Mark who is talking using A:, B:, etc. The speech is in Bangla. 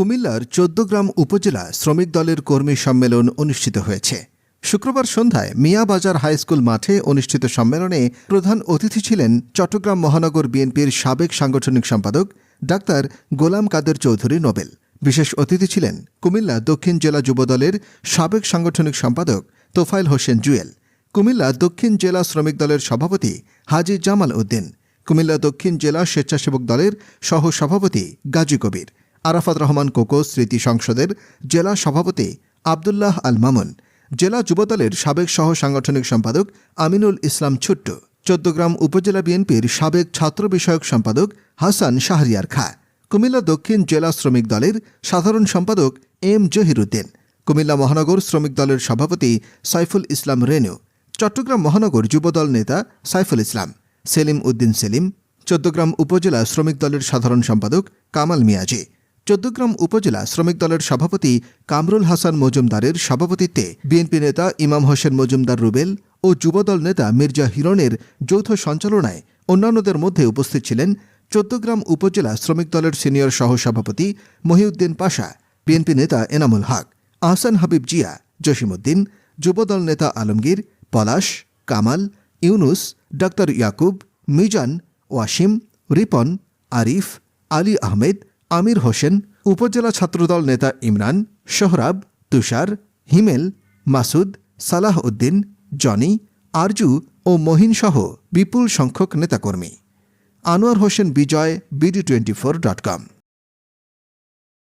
A: কুমিল্লার চোদ্দগ্রাম উপজেলা শ্রমিক দলের কর্মী সম্মেলন অনুষ্ঠিত হয়েছে। শুক্রবার সন্ধ্যায় মিয়াবাজার হাইস্কুল মাঠে অনুষ্ঠিত সম্মেলনে প্রধান অতিথি ছিলেন চট্টগ্রাম মহানগর বিএনপির সাবেক সাংগঠনিক সম্পাদক ডাক্তার গোলাম কাদের চৌধুরী নোবেল। বিশেষ অতিথি ছিলেন কুমিল্লা দক্ষিণ জেলা যুবদলের সাবেক সাংগঠনিক সম্পাদক তোফাইল হোসেন জুয়েল, কুমিল্লা দক্ষিণ জেলা শ্রমিক দলের সভাপতি হাজি জামাল উদ্দিন, কুমিল্লা দক্ষিণ জেলা স্বেচ্ছাসেবক দলের সহ সভাপতি গাজী কবির। আরাফাত রহমান কোকো স্মৃতি সংসদের জেলা সভাপতি আবদুল্লাহ আল মামুন, জেলা যুবদলের সাবেক সহ সাংগঠনিক সম্পাদক আমিনুল ইসলাম ছোট্ট, চোদ্দগ্রাম উপজেলা বিএনপির সাবেক ছাত্র বিষয়ক সম্পাদক হাসান শাহরিয়ার খা, কুমিল্লা দক্ষিণ জেলা শ্রমিক দলের সাধারণ সম্পাদক এম জহিরুদ্দিন, কুমিল্লা মহানগর শ্রমিক দলের সভাপতি সাইফুল ইসলাম রেনু চট্টগ্রাম মহানগর যুবদল নেতা সাইফুল ইসলাম, সেলিম উদ্দিন সেলিম, চোদ্দগ্রাম উপজেলা শ্রমিক দলের সাধারণ সম্পাদক কামাল মিয়াজি চোদ্দগ্রাম উপজেলা শ্রমিক দলের সভাপতি কামরুল হাসান মজুমদারের সভাপতিত্বে বিএনপি নেতা ইমাম হোসেন মজুমদার রুবেল ও যুবদল নেতা মির্জা হিরণের যৌথ সঞ্চালনায় অন্যান্যদের মধ্যে উপস্থিত ছিলেন চোদ্দগ্রাম উপজেলা শ্রমিক দলের সিনিয়র সহসভাপতি মহিউদ্দিন পাশা, বিএনপি নেতা এনামুল হক, আহসান হাবিব জিয়া, জসিমউদ্দিন, যুবদল নেতা আলমগীর, পলাশ, কামাল, ইউনুস, ডাক্তার ইয়াকুব, মিজান, ওয়াসিম, রিপন, আরিফ, আলী আহমেদ আমির হোসেন, উপজেলা ছাত্রদল নেতা ইমরান, সোহরাব, তুষার, হিমেল, মাসুদ, সালাহ উদ্দিন, জনি, আরজু ও মহিনসহ বিপুল সংখ্যক নেতাকর্মী। Anwar Hossain Bijoy, BD twenty four dot com.